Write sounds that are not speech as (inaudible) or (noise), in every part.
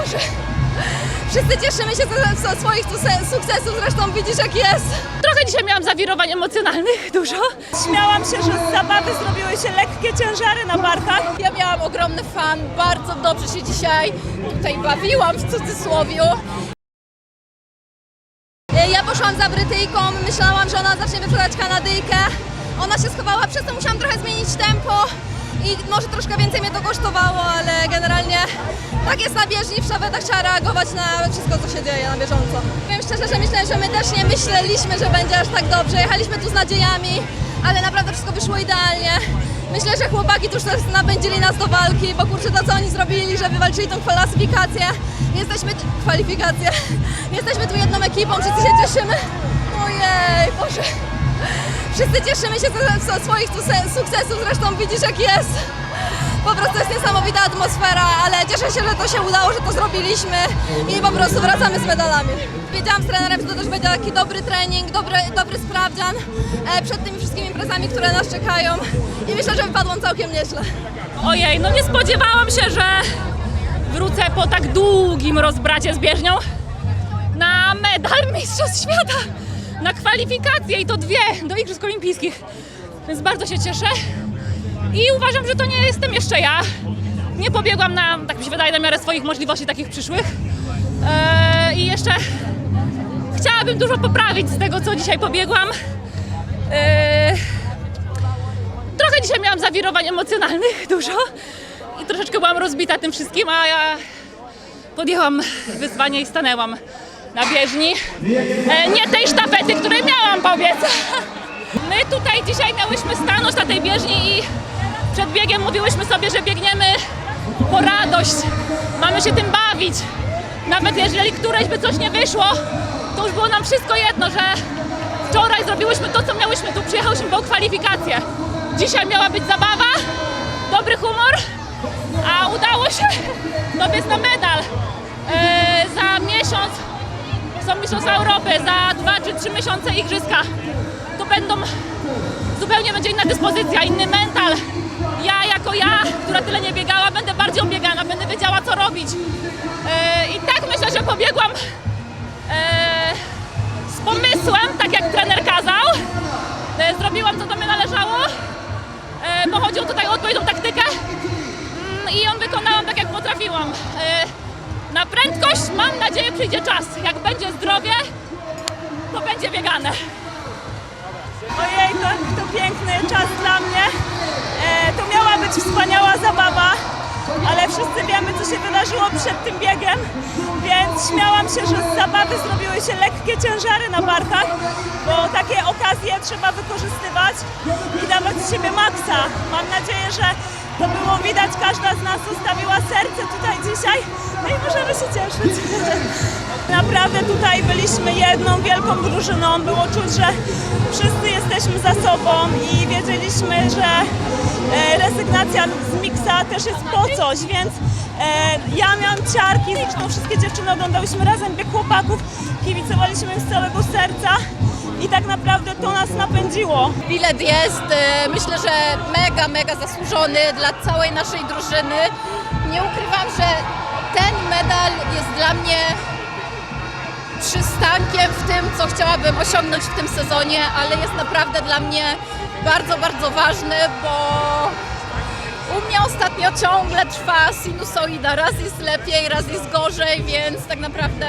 Boże. Wszyscy cieszymy się ze, swoich sukces- sukcesów, zresztą widzisz jak jest. Trochę dzisiaj miałam zawirowań emocjonalnych, dużo. Śmiałam się, że z zabawy zrobiły się lekkie ciężary na barkach. Ja miałam ogromny fan, bardzo dobrze się dzisiaj tutaj bawiłam w cudzysłowiu. Ja poszłam za Brytyjką, myślałam, że ona zacznie wyprzedzać Kanadyjkę. Ona się schowała, przez to musiałam trochę zmienić tempo i może troszkę więcej mnie to kosztowało, ale generalnie tak jest na bieżni, w szawetach trzeba reagować na wszystko, co się dzieje na bieżąco. Powiem szczerze, że myślę, że my też nie myśleliśmy, że będzie aż tak dobrze. Jechaliśmy tu z nadziejami, ale naprawdę wszystko wyszło idealnie. Myślę, że chłopaki tu już teraz napędzili nas do walki, bo kurczę to co oni zrobili, że wywalczyli tą klasyfikację. Jesteśmy, kwalifikację. (laughs) Jesteśmy tu jedną ekipą, wszyscy się cieszymy. Ojej, Boże. Wszyscy cieszymy się ze, swoich sukcesów, zresztą widzisz jak jest. Po prostu jest niesamowita atmosfera, ale cieszę się, że to się udało, że to zrobiliśmy i po prostu wracamy z medalami. Wiedziałam z trenerem, że to też będzie taki dobry trening, dobry, dobry sprawdzian e, przed tymi wszystkimi imprezami, które nas czekają i myślę, że wypadłam całkiem nieźle. Ojej, no nie spodziewałam się, że wrócę po tak długim rozbracie z bieżnią na medal Mistrzostw Świata, na kwalifikacje i to dwie do Igrzysk Olimpijskich. Więc bardzo się cieszę i uważam, że to nie jestem jeszcze ja. Nie pobiegłam na, tak mi się wydaje, na miarę swoich możliwości takich przyszłych. Eee, I jeszcze chciałabym dużo poprawić z tego, co dzisiaj pobiegłam. Eee, Trochę dzisiaj miałam zawirowań emocjonalnych, (laughs) dużo. I troszeczkę byłam rozbita tym wszystkim, a ja podjęłam wyzwanie i stanęłam na bieżni. E, nie tej sztafety, której miałam pobiec. (laughs) My tutaj dzisiaj miałyśmy stanąć na tej bieżni i przed biegiem mówiłyśmy sobie, że biegniemy po radość. Mamy się tym bawić. Nawet jeżeli któreś by coś nie wyszło, to już było nam wszystko jedno, że wczoraj zrobiłyśmy to, co miałyśmy. Tu przyjechałyśmy po kwalifikację. Dzisiaj miała być zabawa, dobry humor, a udało się dobiec na medal. Mistrzostwa Europy, za dwa czy trzy miesiące Igrzyska. To będą, zupełnie będzie inna dyspozycja, inny mental. Ja jako ja, która tyle nie biegała, będę bardziej obiegana, będę wiedziała co robić. E, I tak myślę, że pobiegłam e, z pomysłem, tak jak trener kazał. E, Zrobiłam co do mnie należało. Bo chodziło tutaj o odpowiednią taktykę Mm, i ją wykonałam tak jak potrafiłam. Na prędkość mam nadzieję przyjdzie czas. Jak będzie zdrowie, to będzie biegane. Ojej, to, to piękny czas dla mnie. E, to miała być wspaniała zabawa, ale wszyscy wiemy, co się wydarzyło przed tym biegiem, więc śmiałam się, że z zabawy zrobiły się lekkie ciężary na barkach, bo takie okazje trzeba wykorzystywać i dawać z siebie maksa. Mam nadzieję, że to było widać, każda z nas zostawiła serce tutaj dzisiaj, no i możemy się cieszyć. (laughs) Naprawdę tutaj byliśmy jedną wielką drużyną. Było czuć, że wszyscy jesteśmy za sobą i wiedzieliśmy, że e, rezygnacja z miksa też jest po coś, więc e, ja miałam ciarki, zresztą wszystkie dziewczyny oglądałyśmy razem bieg chłopaków, kibicowaliśmy im z całego serca i tak naprawdę to nas napędziło. Bilet jest, e, myślę, że mega, mega zasłużony dla całej naszej drużyny. Nie ukrywam, że ten medal jest dla mnie przystankiem w tym, co chciałabym osiągnąć w tym sezonie, ale jest naprawdę dla mnie bardzo, bardzo ważny, bo u mnie ostatnio ciągle trwa sinusoida. Raz jest lepiej, raz jest gorzej, więc tak naprawdę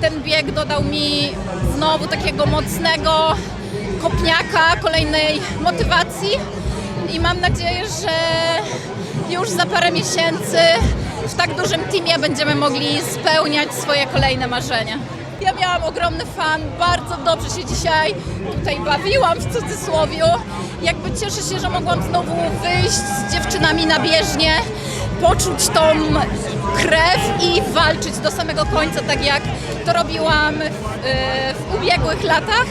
ten bieg dodał mi znowu takiego mocnego kopniaka, kolejnej motywacji i mam nadzieję, że już za parę miesięcy w tak dużym teamie będziemy mogli spełniać swoje kolejne marzenia. Ja miałam ogromny fan, bardzo dobrze się dzisiaj tutaj bawiłam w cudzysłowiu. Jakby cieszę się, że mogłam znowu wyjść z dziewczynami na bieżnię, poczuć tą krew i walczyć do samego końca, tak jak to robiłam w, y, w ubiegłych latach.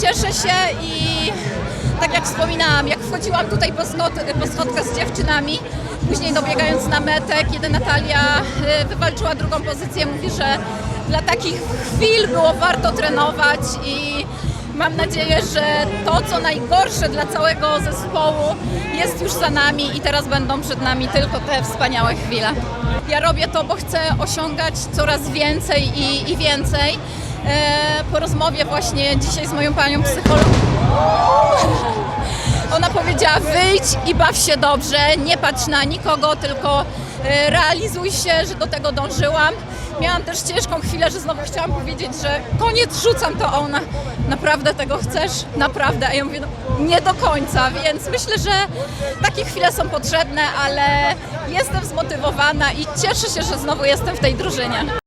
Cieszę się i tak jak wspominałam, jak wchodziłam tutaj po, schod, po schodkach z dziewczynami, później dobiegając na metę, kiedy Natalia y, wywalczyła drugą pozycję, mówi, że dla takich chwil było warto trenować i Mam nadzieję, że to, co najgorsze dla całego zespołu, jest już za nami i teraz będą przed nami tylko te wspaniałe chwile. Ja robię to, bo chcę osiągać coraz więcej i, i więcej. E, po rozmowie właśnie dzisiaj z moją panią psychologą. (laughs) Ona powiedziała: wyjdź i baw się dobrze, nie patrz na nikogo, tylko e, realizuj się, że do tego dążyłam. Miałam też ciężką chwilę, że znowu chciałam powiedzieć, że koniec, rzucam to, ona naprawdę tego chcesz? Naprawdę. A ja mówię, no, nie do końca, więc myślę, że takie chwile są potrzebne, ale jestem zmotywowana i cieszę się, że znowu jestem w tej drużynie.